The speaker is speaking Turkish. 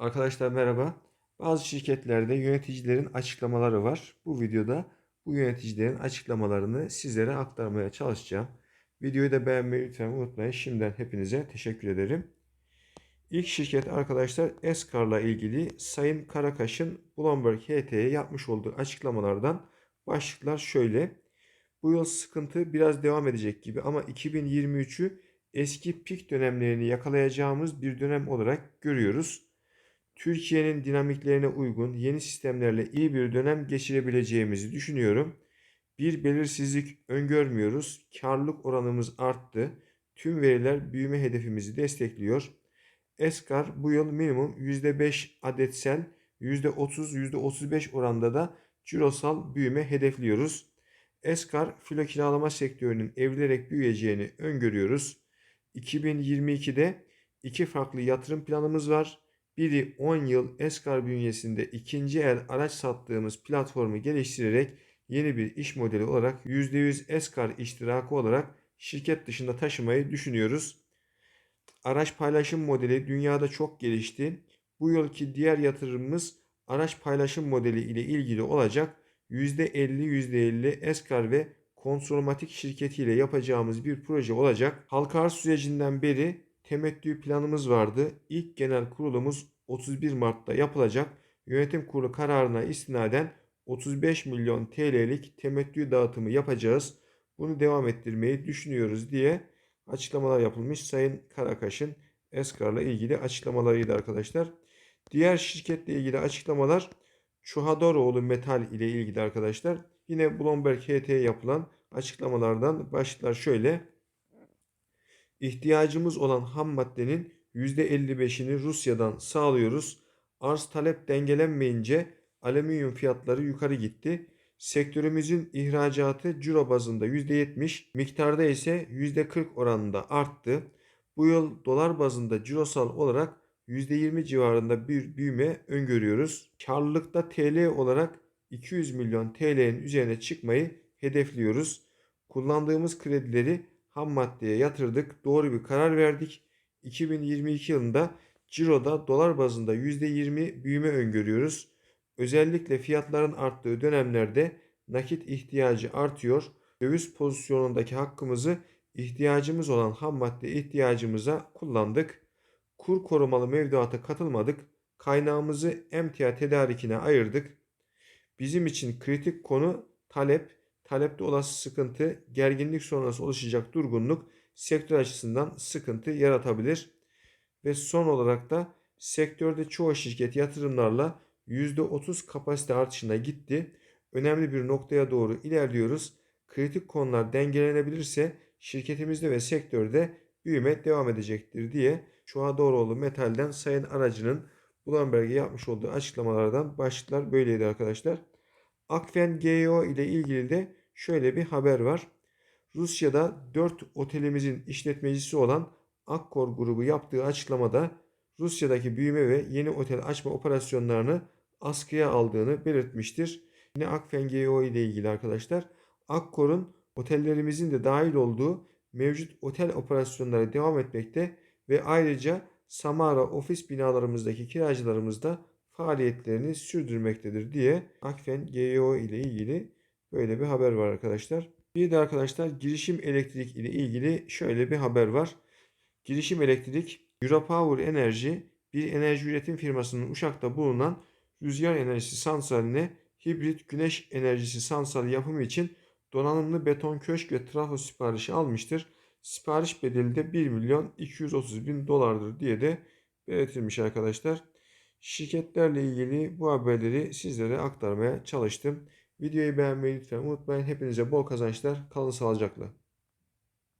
Arkadaşlar merhaba. Bazı şirketlerde yöneticilerin açıklamaları var. Bu videoda bu yöneticilerin açıklamalarını sizlere aktarmaya çalışacağım. Videoyu da beğenmeyi lütfen unutmayın. Şimdiden hepinize teşekkür ederim. İlk şirket arkadaşlar Eskar'la ilgili Sayın Karakaş'ın Bloomberg HT'ye yapmış olduğu açıklamalardan başlıklar şöyle. Bu yıl sıkıntı biraz devam edecek gibi ama 2023'ü eski pik dönemlerini yakalayacağımız bir dönem olarak görüyoruz. Türkiye'nin dinamiklerine uygun yeni sistemlerle iyi bir dönem geçirebileceğimizi düşünüyorum. Bir belirsizlik öngörmüyoruz. Karlılık oranımız arttı. Tüm veriler büyüme hedefimizi destekliyor. Eskar bu yıl minimum %5 adetsel, %30, %35 oranda da cirosal büyüme hedefliyoruz. Eskar filo kiralama sektörünün evrilerek büyüyeceğini öngörüyoruz. 2022'de iki farklı yatırım planımız var. Biri 10 yıl Eskar bünyesinde ikinci el araç sattığımız platformu geliştirerek yeni bir iş modeli olarak %100 Eskar iştirakı olarak şirket dışında taşımayı düşünüyoruz. Araç paylaşım modeli dünyada çok gelişti. Bu yılki diğer yatırımımız araç paylaşım modeli ile ilgili olacak. %50 %50 Eskar ve Konsomatik şirketiyle yapacağımız bir proje olacak. Halka arz sürecinden beri temettü planımız vardı. İlk genel kurulumuz 31 Mart'ta yapılacak. Yönetim kurulu kararına istinaden 35 milyon TL'lik temettü dağıtımı yapacağız. Bunu devam ettirmeyi düşünüyoruz diye açıklamalar yapılmış. Sayın Karakaş'ın Eskar'la ilgili açıklamalarıydı arkadaşlar. Diğer şirketle ilgili açıklamalar Çuhadoroğlu Metal ile ilgili arkadaşlar. Yine Bloomberg HT'ye yapılan açıklamalardan başlıklar şöyle. İhtiyacımız olan ham maddenin %55'ini Rusya'dan sağlıyoruz. Arz talep dengelenmeyince alüminyum fiyatları yukarı gitti. Sektörümüzün ihracatı ciro bazında %70, miktarda ise %40 oranında arttı. Bu yıl dolar bazında cirosal olarak %20 civarında bir büyüme öngörüyoruz. Karlılıkta TL olarak 200 milyon TL'nin üzerine çıkmayı hedefliyoruz. Kullandığımız kredileri ham maddeye yatırdık. Doğru bir karar verdik. 2022 yılında ciroda dolar bazında %20 büyüme öngörüyoruz. Özellikle fiyatların arttığı dönemlerde nakit ihtiyacı artıyor. Döviz pozisyonundaki hakkımızı ihtiyacımız olan ham madde ihtiyacımıza kullandık. Kur korumalı mevduata katılmadık. Kaynağımızı emtia tedarikine ayırdık. Bizim için kritik konu talep, talepte olası sıkıntı, gerginlik sonrası oluşacak durgunluk sektör açısından sıkıntı yaratabilir. Ve son olarak da sektörde çoğu şirket yatırımlarla %30 kapasite artışına gitti. Önemli bir noktaya doğru ilerliyoruz. Kritik konular dengelenebilirse şirketimizde ve sektörde büyüme devam edecektir diye Çuha Doğruoğlu Metal'den Sayın Aracı'nın Bloomberg'e yapmış olduğu açıklamalardan başlıklar böyleydi arkadaşlar. Akfen GEO ile ilgili de şöyle bir haber var. Rusya'da 4 otelimizin işletmecisi olan Akkor grubu yaptığı açıklamada Rusya'daki büyüme ve yeni otel açma operasyonlarını askıya aldığını belirtmiştir. Yine Akfen GEO ile ilgili arkadaşlar Akkor'un otellerimizin de dahil olduğu mevcut otel operasyonları devam etmekte ve ayrıca Samara ofis binalarımızdaki kiracılarımız da faaliyetlerini sürdürmektedir diye Akfen GEO ile ilgili böyle bir haber var arkadaşlar. Bir de arkadaşlar girişim elektrik ile ilgili şöyle bir haber var. Girişim elektrik Europower Enerji bir enerji üretim firmasının Uşak'ta bulunan rüzgar enerjisi santraline hibrit güneş enerjisi santrali yapımı için donanımlı beton köşk ve trafo siparişi almıştır. Sipariş bedeli de 1 milyon 230 bin dolardır diye de belirtilmiş arkadaşlar. Şirketlerle ilgili bu haberleri sizlere aktarmaya çalıştım. Videoyu beğenmeyi lütfen unutmayın. Hepinize bol kazançlar. Kalın sağlıcakla.